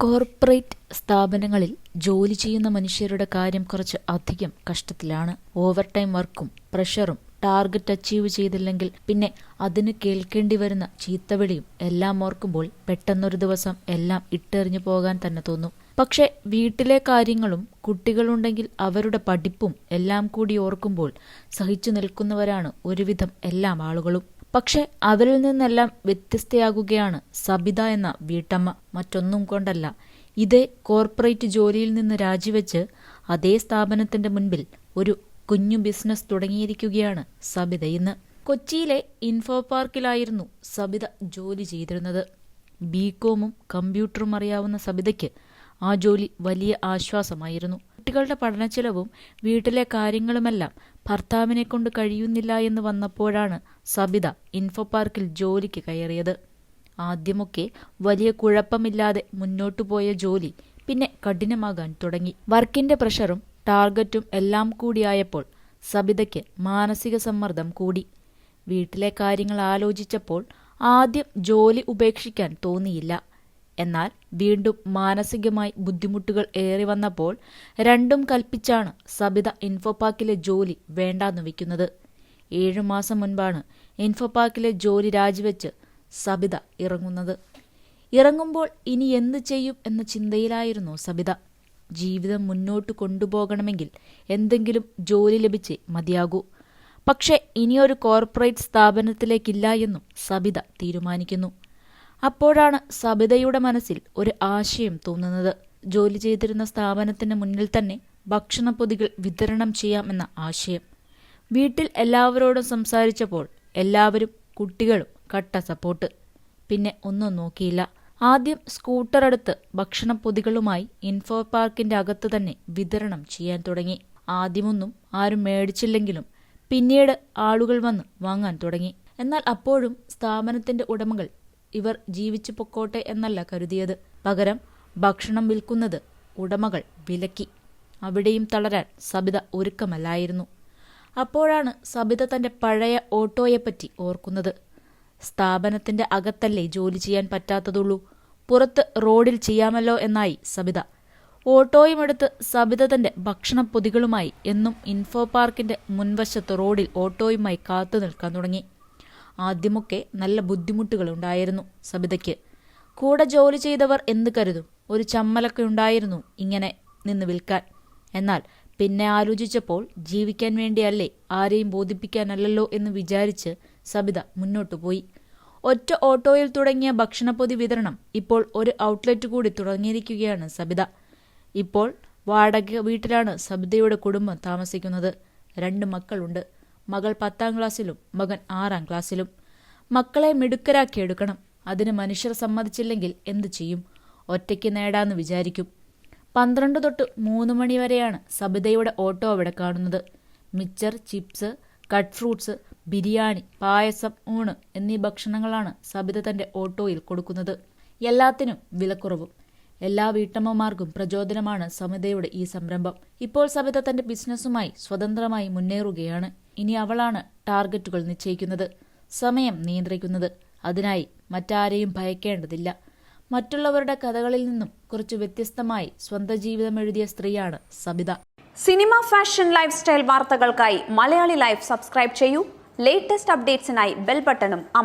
Corporate സ്ഥാപനങ്ങളിൽ ജോലി ചെയ്യുന്ന മനുഷ്യരുടെ കാര്യം കുറച്ച് അധികം കഷ്ടത്തിലാണ്. ഓവർ ടൈം വർക്കും പ്രഷറും ടാർഗറ്റ് അച്ചീവ് ചെയ്തില്ലെങ്കിൽ പിന്നെ അതിന് കേൾക്കേണ്ടി വരുന്ന ചീത്തവിളിയും എല്ലാം ഓർക്കുമ്പോൾ പെട്ടെന്നൊരു ദിവസം എല്ലാം ഇട്ടെറിഞ്ഞു പോകാൻ തന്നെ തോന്നും. പക്ഷെ വീട്ടിലെ കാര്യങ്ങളും കുട്ടികളുണ്ടെങ്കിൽ അവരുടെ പഠിപ്പും എല്ലാം കൂടി ഓർക്കുമ്പോൾ സഹിച്ചു നിൽക്കുന്നവരാണ് ഒരുവിധം എല്ലാ ആളുകളും. പക്ഷെ അവരിൽ നിന്നെല്ലാം വ്യത്യസ്തയാകുകയാണ് സബിത എന്ന വീട്ടമ്മ മറ്റൊന്നും കൊണ്ടല്ല. ഇതേ കോർപ്പറേറ്റ് ജോലിയിൽ നിന്ന് രാജിവെച്ച് അതേ സ്ഥാപനത്തിന്റെ മുൻപിൽ ഒരു കുഞ്ഞു ബിസിനസ് തുടങ്ങിയിരിക്കുകയാണ് സബിത ഇന്ന്. കൊച്ചിയിലെ ഇൻഫോ പാർക്കിലായിരുന്നു സബിത ജോലി ചെയ്തിരുന്നത്. ബികോമും കമ്പ്യൂട്ടറും അറിയാവുന്ന സബിതയ്ക്ക് ആ ജോലി വലിയ ആശ്വാസമായിരുന്നു. കുട്ടികളുടെ പഠനച്ചെലവും വീട്ടിലെ കാര്യങ്ങളുമെല്ലാം ഭർത്താവിനെ കൊണ്ട് കഴിയുന്നില്ല എന്ന് വന്നപ്പോഴാണ് സബിത ഇൻഫോ പാർക്കിൽ ജോലിക്ക് കയറിയത്. ആദ്യമൊക്കെ വലിയ കുഴപ്പമില്ലാതെ മുന്നോട്ടു പോയ ജോലി പിന്നെ കഠിനമാകാൻ തുടങ്ങി. വർക്കിന്റെ പ്രഷറും ടാർഗറ്റും എല്ലാം കൂടിയായപ്പോൾ സബിതയ്ക്ക് മാനസിക സമ്മർദ്ദം കൂടി. വീട്ടിലെ കാര്യങ്ങൾ ആലോചിച്ചപ്പോൾ ആദ്യം ജോലി ഉപേക്ഷിക്കാൻ തോന്നിയില്ല. എന്നാൽ വീണ്ടും മാനസികമായി ബുദ്ധിമുട്ടുകൾ ഏറി വന്നപ്പോൾ രണ്ടും കൽപ്പിച്ചാണ് സബിത ഇൻഫോപാക്കിലെ ജോലി വേണ്ടാന്ന് വയ്ക്കുന്നത്. ഏഴുമാസം മുൻപാണ് ഇൻഫോപാക്കിലെ ജോലി രാജിവെച്ച് സബിത ഇറങ്ങുന്നത്. ഇറങ്ങുമ്പോൾ ഇനി എന്ത് ചെയ്യും എന്ന ചിന്തയിലായിരുന്നു സബിത. ജീവിതം മുന്നോട്ട് കൊണ്ടുപോകണമെങ്കിൽ എന്തെങ്കിലും ജോലി ലഭിച്ച് മതിയാകൂ. പക്ഷേ ഇനിയൊരു കോർപ്പറേറ്റ് സ്ഥാപനത്തിലേക്കില്ല എന്നും സബിത തീരുമാനിക്കുന്നു. അപ്പോഴാണ് സബിതയുടെ മനസ്സിൽ ഒരു ആശയം തോന്നുന്നത്. ജോലി ചെയ്തിരുന്ന സ്ഥാപനത്തിന് മുന്നിൽ തന്നെ ഭക്ഷണപ്പൊതികൾ വിതരണം ചെയ്യാമെന്ന ആശയം. വീട്ടിൽ എല്ലാവരോടും സംസാരിച്ചപ്പോൾ എല്ലാവരും കുട്ടികളും കട്ട സപ്പോർട്ട് പിന്നെ ഒന്നും നോക്കിയില്ല. ആദ്യം സ്കൂട്ടർ എടുത്ത് ഭക്ഷണപ്പൊതികളുമായി ഇൻഫോ പാർക്കിന്റെ അകത്ത് തന്നെ വിതരണം ചെയ്യാൻ തുടങ്ങി. ആദ്യമൊന്നും ആരും മേടിച്ചില്ലെങ്കിലും പിന്നീട് ആളുകൾ വന്ന് വാങ്ങാൻ തുടങ്ങി. എന്നാൽ അപ്പോഴും സ്ഥാപനത്തിന്റെ ഉടമകൾ ഇവർ ജീവിച്ചു പൊക്കോട്ടെ എന്നല്ല കരുതിയത്. പകരം ഭക്ഷണം വിൽക്കുന്നത് ഉടമകൾ വിലക്കി. അവിടെയും തളരാൻ സബിത ഒരുക്കമല്ലായിരുന്നു. അപ്പോഴാണ് സബിത തന്റെ പഴയ ഓട്ടോയെപ്പറ്റി ഓർക്കുന്നത്. സ്ഥാപനത്തിന്റെ അകത്തല്ലേ ജോലി ചെയ്യാൻ പറ്റാത്തതുള്ളൂ. പുറത്ത് റോഡിൽ ചെയ്യാമല്ലോ എന്നായി സബിത. ഓട്ടോയും എടുത്ത് സബിത തന്റെ ഭക്ഷണപ്പൊതികളുമായി എന്നും ഇൻഫോ പാർക്കിന്റെ മുൻവശത്ത് റോഡിൽ ഓട്ടോയുമായി കാത്തു നിൽക്കാൻ തുടങ്ങി. ആദ്യമൊക്കെ നല്ല ബുദ്ധിമുട്ടുകൾ ഉണ്ടായിരുന്നു സബിതയ്ക്ക്. കൂടെ ജോലി ചെയ്തവർ എന്ത് കരുതും? ഒരു ചമ്മലൊക്കെ ഉണ്ടായിരുന്നു ഇങ്ങനെ നിന്ന് വിൽക്കാൻ. എന്നാൽ പിന്നെ ആലോചിച്ചപ്പോൾ ജീവിക്കാൻ വേണ്ടിയല്ലേ ആരെയും ബോധിപ്പിക്കാനല്ലല്ലോ എന്ന് വിചാരിച്ച് സബിത മുന്നോട്ടു പോയി. ഒറ്റ ഓട്ടോയിൽ തുടങ്ങിയ ഭക്ഷണപ്പൊതി വിതരണം ഇപ്പോൾ ഒരു ഔട്ട്ലെറ്റ് കൂടി തുടങ്ങിയിരിക്കുകയാണ് സബിത. ഇപ്പോൾ വാടക വീട്ടിലാണ് സബിതയുടെ കുടുംബം താമസിക്കുന്നത്. രണ്ട് മക്കളുണ്ട്. മകൾ പത്താം ക്ലാസ്സിലും മകൻ ആറാം ക്ലാസ്സിലും. മക്കളെ മിടുക്കരാക്കി എടുക്കണം. അതിന് മനുഷ്യർ സമ്മതിച്ചില്ലെങ്കിൽ എന്തു ചെയ്യും? ഒറ്റയ്ക്ക് നേടാന്ന് വിചാരിക്കും. പന്ത്രണ്ട് തൊട്ട് മൂന്ന് മണി വരെയാണ് സബിതയുടെ ഓട്ടോ അവിടെ കാണുന്നത്. മിച്ചർ ചിപ്സ് കട്ട് ഫ്രൂട്ട്സ് ബിരിയാണി പായസം ഊണ് എന്നീ ഭക്ഷണങ്ങളാണ് സബിത തന്റെ ഓട്ടോയിൽ കൊടുക്കുന്നത്. എല്ലാത്തിനും വിലക്കുറവും. എല്ലാ വീട്ടമ്മമാർക്കും പ്രചോദനമാണ് സമിതയുടെ ഈ സംരംഭം. ഇപ്പോൾ സമിത തന്റെ ബിസിനസ്സുമായി സ്വതന്ത്രമായി മുന്നേറുകയാണ്. ഇനി അവളാണ് ടാർഗറ്റുകൾ നിശ്ചയിക്കുന്നത്. സമയം നിയന്ത്രിക്കുന്നത്. അതിനായി മറ്റാരെയും ഭയക്കേണ്ടതില്ല. മറ്റുള്ളവരുടെ കഥകളിൽ നിന്നും കുറച്ച് വ്യത്യസ്തമായി സ്വന്തം ജീവിതം എഴുതിയ സ്ത്രീയാണ് Sabitha cinema fashion life style വാർത്തകൾക്കായി മലയാളി ലൈഫ് സബ്സ്ക്രൈബ് ചെയ്യൂ. ലേറ്റസ്റ്റ് അപ്ഡേറ്റ്സിനായി ബെൽ ബട്ടണും അമർ